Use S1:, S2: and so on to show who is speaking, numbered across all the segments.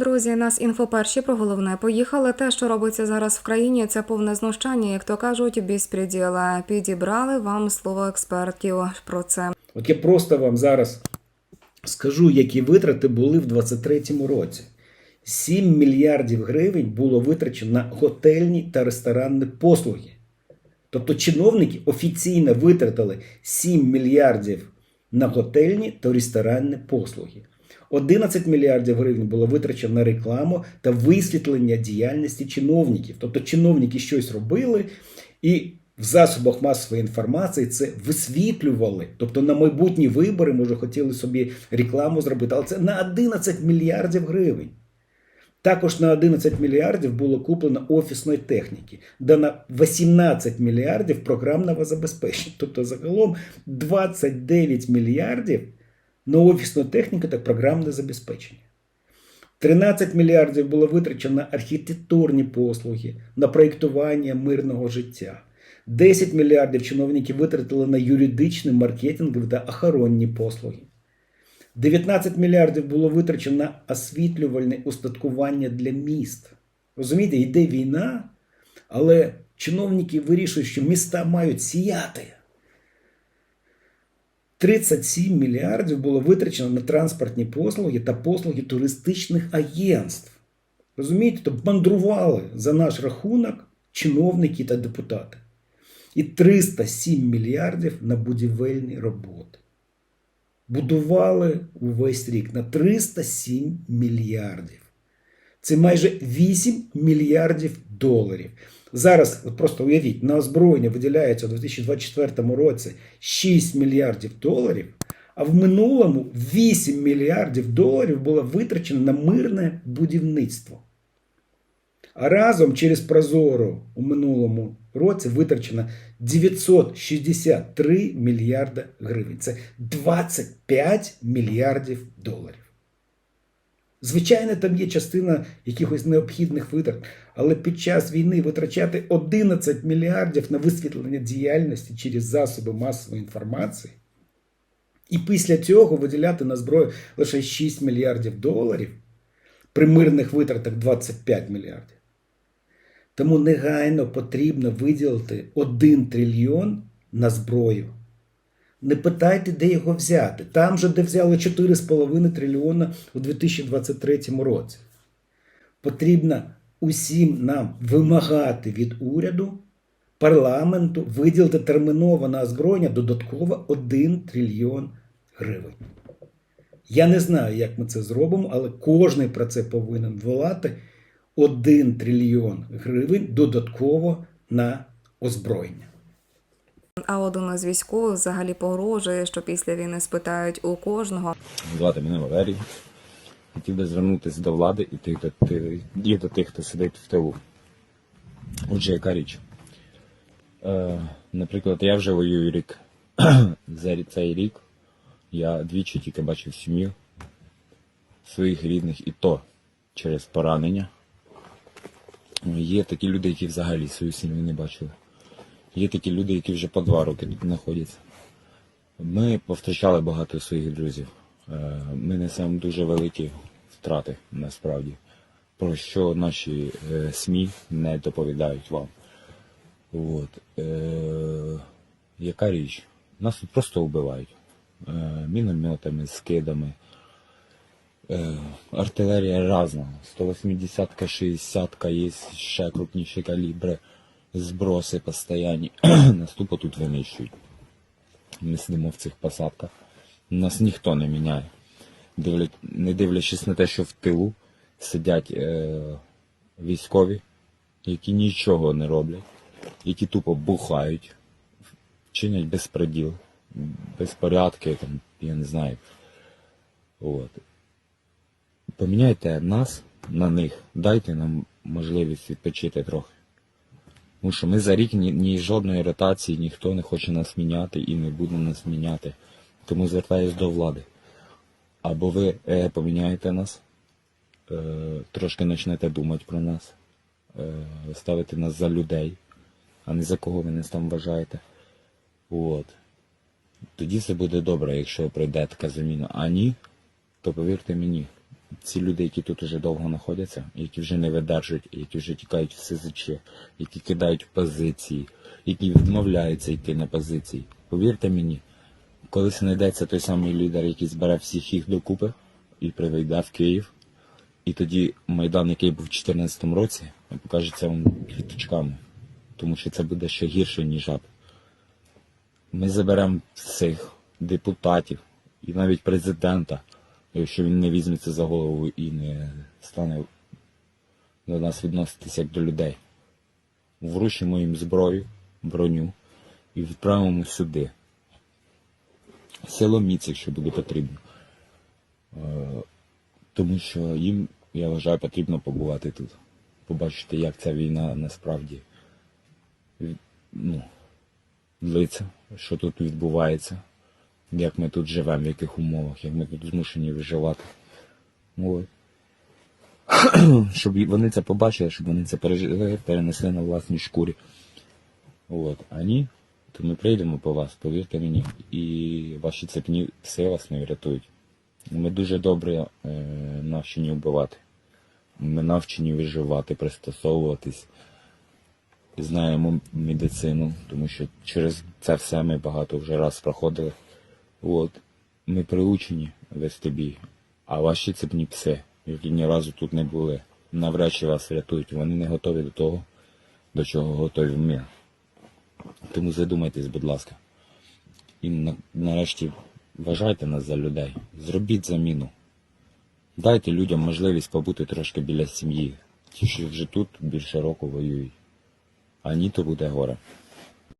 S1: Друзі, нас інфо перші про головне поїхали. Те, що робиться зараз в країні, це повне знущання, як то кажуть, безпреділа. Підібрали вам слово експертів про це.
S2: От я просто вам зараз скажу, які витрати були в 2023 році. 7 мільярдів гривень було витрачено на готельні та ресторанні послуги. Тобто чиновники офіційно витратили 7 мільярдів на готельні та ресторанні послуги. 11 мільярдів гривень було витрачено на рекламу та висвітлення діяльності чиновників. Тобто чиновники щось робили і в засобах масової інформації це висвітлювали. Тобто на майбутні вибори, може, хотіли собі рекламу зробити, але це на 11 мільярдів гривень. Також на 11 мільярдів було куплено офісної техніки, да на 18 мільярдів програмного забезпечення. Тобто загалом 29 мільярдів на офісну техніку та програмне забезпечення. 13 мільярдів було витрачено на архітектурні послуги, на проєктування мирного життя. 10 мільярдів чиновники витратили на юридичні, маркетингові та охоронні послуги. 19 мільярдів було витрачено на освітлювальне устаткування для міст. Розумієте, йде війна, але чиновники вирішують, що міста мають сіяти. 37 мільярдів було витрачено на транспортні послуги та послуги туристичних агентств. Розумієте, то мандрували за наш рахунок чиновники та депутати. І 307 мільярдів на будівельні роботи. Будували увесь рік на 307 мільярдів. Це майже 8 мільярдів доларів. Зараз, от просто уявіть, на озброєння виділяється у 2024 році 6 мільярдів доларів, а в минулому 8 мільярдів доларів було витрачено на мирне будівництво. А разом через Прозоро у минулому році витрачено 963 мільярда гривень. Це 25 мільярдів доларів. Звичайно, там є частина якихось необхідних витрат, але під час війни витрачати 11 мільярдів на висвітлення діяльності через засоби масової інформації, і після цього виділяти на зброю лише 6 мільярдів доларів при мирних витратах 25 мільярдів. Тому негайно потрібно виділити 1 трильйон на зброю. Не питайте, де його взяти. Там же, де взяли 4,5 трильйона у 2023 році. Потрібно усім нам вимагати від уряду, парламенту виділити терміново на озброєння додатково 1 трильйон гривень. Я не знаю, як ми це зробимо, але кожен про це повинен волати 1 трильйон гривень додатково на озброєння.
S1: А один із військових взагалі погрожує, що після війни спитають у кожного.
S3: Звати мене Валерій. Хотів би звернутися до влади і тих, до, ти- і до тих, хто сидить в тилу. Отже, яка річ? Е, наприклад, я вже воюю рік. За цей рік я двічі тільки бачив сім'ю своїх рідних, і то через поранення. Є такі люди, які взагалі свою сім'ю не бачили. Є такі люди, які вже по два роки тут знаходяться. Ми повтрачали багато своїх друзів. Е, Ми несемо дуже великі втрати насправді, про що наші е, СМІ не доповідають вам. От. Е, яка річ? Нас тут просто вбивають. Е, мінометами, скидами. Е, артилерія різна. 180-ка, 60-ка, є ще крупніші калібри, зброси постоянні. Нас тупо тут винищують. Ми сидимо в цих посадках. Нас ніхто не міняє. Дивля... Не дивлячись на те, що в тилу сидять е... військові, які нічого не роблять, які тупо бухають, чинять безпреділ, безпорядки, там, я не знаю. От. Поміняйте нас на них, дайте нам можливість відпочити трохи. Тому що ми за рік ні, ні жодної ротації ніхто не хоче нас міняти і не буде нас міняти. Тому звертаюсь до влади. Або ви е, поміняєте нас, е, трошки почнете думати про нас, е, ставити нас за людей, а не за кого ви нас там вважаєте. От. Тоді все буде добре, якщо пройде така заміна. А ні, то повірте мені, ці люди, які тут уже довго знаходяться, які вже не видержують, які вже тікають в СЗЧ, які кидають позиції, які відмовляються йти на позиції. Повірте мені, колись знайдеться той самий лідер, який збере всіх їх докупи і приведе в Київ. І тоді Майдан, який був у 2014 році, покажеться вам квіточками, тому що це буде ще гірше, ніж ад. Ми заберемо всіх депутатів і навіть президента, якщо він не візьметься за голову і не стане до нас відноситися як до людей. Вручимо їм зброю, броню і відправимо сюди. Силоміць, якщо буде потрібно. Е, Тому що їм, я вважаю, потрібно побувати тут. Побачити, як ця війна насправді ну, длиться, що тут відбувається, як ми тут живемо, в яких умовах, як ми тут змушені виживати. От. Щоб вони це побачили, щоб вони це пережили, перенесли на власній шкурі. От. А ні, то ми прийдемо по вас, повірте мені, і ваші цепні все вас не врятують. Ми дуже добре е, навчені вбивати. Ми навчені виживати, пристосовуватись. Знаємо медицину, тому що через це все ми багато вже раз проходили. От. Ми приучені вести бій. А ваші цепні пси, які ні разу тут не були, навряд чи вас врятують. Вони не готові до того, до чого готові ми. Тому задумайтесь, будь ласка. І на, нарешті вважайте нас за людей. Зробіть заміну. Дайте людям можливість побути трошки біля сім'ї. Ті, що вже тут більше року воюють. А ні, то буде горе.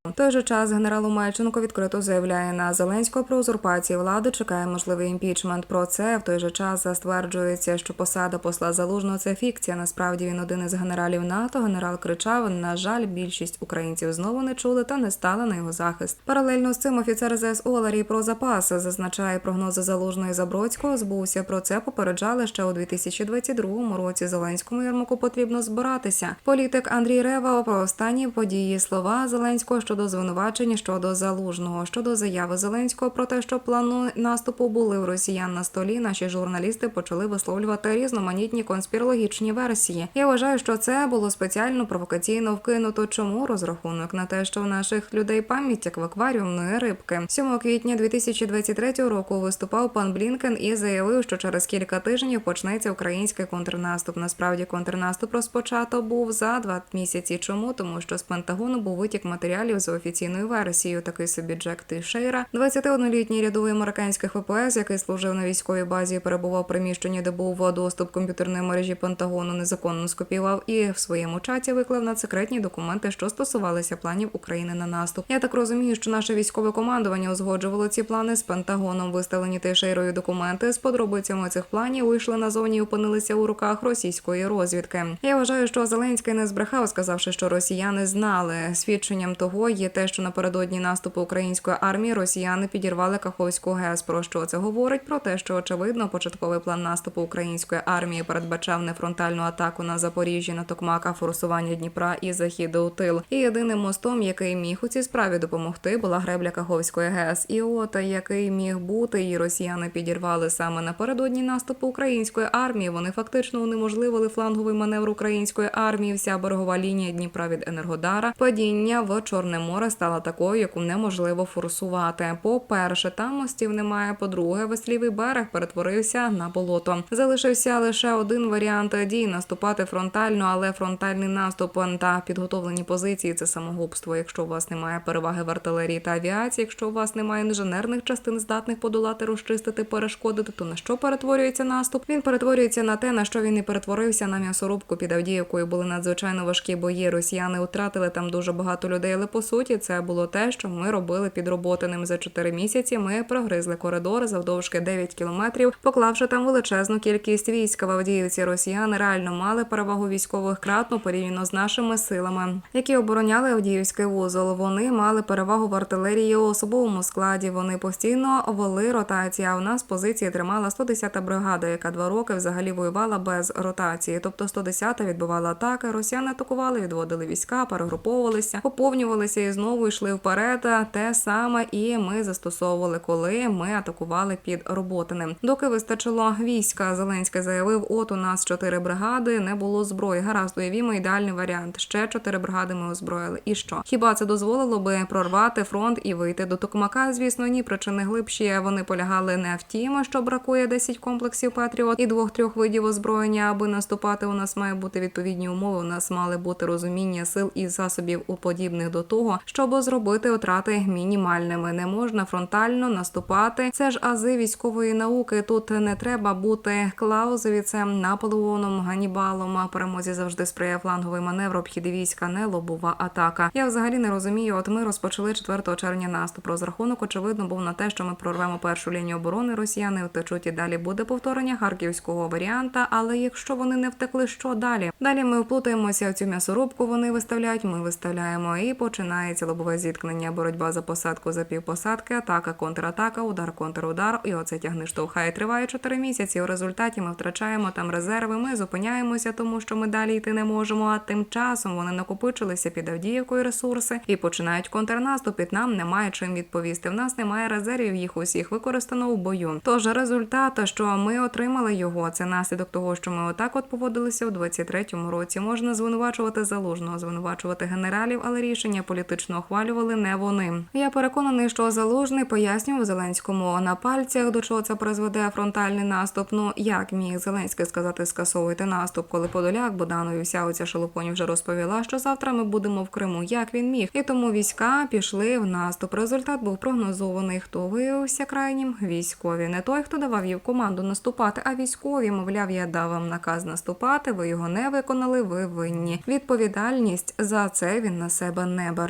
S1: В той же час генерал Умельченко відкрито заявляє на Зеленського про узурпацію влади. Чекає можливий імпічмент. Про це в той же час стверджується, що посада посла залужного це фікція. Насправді він один із генералів НАТО. Генерал кричав: на жаль, більшість українців знову не чули та не стали на його захист. Паралельно з цим офіцер ЗСУ Валерій про запас зазначає прогнози залужної Забродського. Збувся про це. Попереджали ще у 2022 році. Зеленському Єрмаку потрібно збиратися. Політик Андрій Рева про останні події слова Зеленського щодо звинувачень щодо залужного щодо заяви Зеленського про те, що плану наступу були у росіян на столі. Наші журналісти почали висловлювати різноманітні конспірологічні версії. Я вважаю, що це було спеціально провокаційно вкинуто. Чому розрахунок на те, що в наших людей пам'ять як в акваріумної рибки. 7 квітня 2023 року виступав пан Блінкен і заявив, що через кілька тижнів почнеться український контрнаступ. Насправді контрнаступ розпочато був за два місяці. Чому? Тому що з Пентагону був витік матеріалів за офіційною версією. Такий собі Джек Тишейра, 21-літній рядовий американських ВПС, який служив на військовій базі, перебував в приміщенні, де був доступ комп'ютерної мережі Пентагону, незаконно скопіював і в своєму чаті виклав на секретні документи, що стосувалися планів України на наступ. Я так розумію, що наше військове командування узгоджувало ці плани з Пентагоном. Виставлені Тейшейрою документи з подробицями цих планів вийшли назовні і опинилися у руках російської розвідки. Я вважаю, що Зеленський не збрехав, сказавши, що росіяни знали. Свідченням того є те, що напередодні наступу української армії росіяни підірвали Каховську ГЕС. Про що це говорить? Про те, що очевидно початковий план наступу української армії передбачав не фронтальну атаку на Запоріжжя, на Токмака, форсування Дніпра і західу у тил. І єдиним мостом, який міг у цій справі допомогти, була гребля Каховської ГЕС. І от який міг бути, і росіяни підірвали саме напередодні наступу української армії. Вони фактично унеможливили фланговий маневр української армії. Вся берегова лінія Дніпра від Енергодара. Падіння в Чорне море стала такою, яку неможливо форсувати. По-перше, там мостів немає. По-друге, веслівий берег перетворився на болото. Залишився лише один варіант дій наступати фронтально, але фронтальний наступ та підготовлені позиції це самогубство. Якщо у вас немає переваги в артилерії та авіації, якщо у вас немає інженерних частин, здатних подолати, розчистити, перешкодити, то на що перетворюється наступ? Він перетворюється на те, на що він і перетворився на м'ясорубку під Авдіївкою. Були надзвичайно важкі бої. Росіяни втратили там дуже багато людей. Але по суті, це було те, що ми робили під роботиним за 4 місяці. Ми прогризли коридор завдовжки 9 кілометрів, поклавши там величезну кількість військ. В Авдіївці росіяни реально мали перевагу військових кратно порівняно з нашими силами, які обороняли Авдіївський вузол. Вони мали перевагу в артилерії у особовому складі. Вони постійно вели ротації. А у нас позиції тримала 110-та бригада, яка два роки взагалі воювала без ротації. Тобто 110-та відбивала атаки. Росіяни атакували, відводили війська, перегруповувалися, поповнювалися і знову йшли вперед. Те саме і ми застосовували, коли ми атакували під Роботиним. Доки вистачило війська, Зеленський заявив: от у нас чотири бригади, не було зброї. Гаразд, уявімо ідеальний варіант. Ще чотири бригади ми озброїли. І що? Хіба це дозволило би прорвати фронт і вийти до Токмака? Звісно, ні. Причини глибші. Вони полягали не в тім, що бракує 10 комплексів Петріот і двох-трьох видів озброєння, аби наступати. У нас має бути відповідні умови. У нас мали бути розуміння сил і засобів у подібних до того, щоб зробити втрати мінімальними. Не можна фронтально наступати. Це ж ази військової науки. Тут не треба бути Клаузевіцем, Наполеоном, Ганібалом. А перемозі завжди сприяє фланговий маневр, обхід війська, не лобова атака. Я взагалі не розумію. От ми розпочали 4 червня наступ. Розрахунок очевидно був на те, що ми прорвемо першу лінію оборони. Росіяни втечуть і далі буде повторення харківського варіанта. Але якщо вони не втекли, що далі? Далі ми вплутаємося в цю м'ясорубку. Вони виставляють, ми виставляємо, і починається лобове зіткнення. Боротьба за посадку за півпосадки, атака, контратака, удар, контрудар. І оце тягни штовхає. Триває 4 місяці. У результаті ми втрачаємо там резерви. Ми зупиняємося, тому що ми далі йти не можемо. А тим часом вони накопичилися під Авдіївкою ресурси і починають контрнаступ. І нам немає чим відповісти. В нас немає резервів. Їх усіх використано у бою. Тож результат, що ми отримали його, це наслідок того, що ми отак от поводилися у 23-му році. Можна звинувачувати залужного, звинувачувати генералів, але рішення політично ухвалювали не вони. Я переконаний, що залужний пояснював Зеленському на пальцях, до чого це призведе фронтальний наступ. Ну як міг Зеленський сказати скасовуйте наступ, коли Подоляк, Боданов і вся оця шелупоні вже розповіла, що завтра ми будемо в Криму. Як він міг? І тому війська пішли в наступ. Результат був прогнозований. Хто виявився крайнім? Військові. Не той, хто давав їм команду наступати, а військові, мовляв, я дав вам наказ наступати. Ви його не виконали. Ви винні. Відповідальність за це він на себе не бере.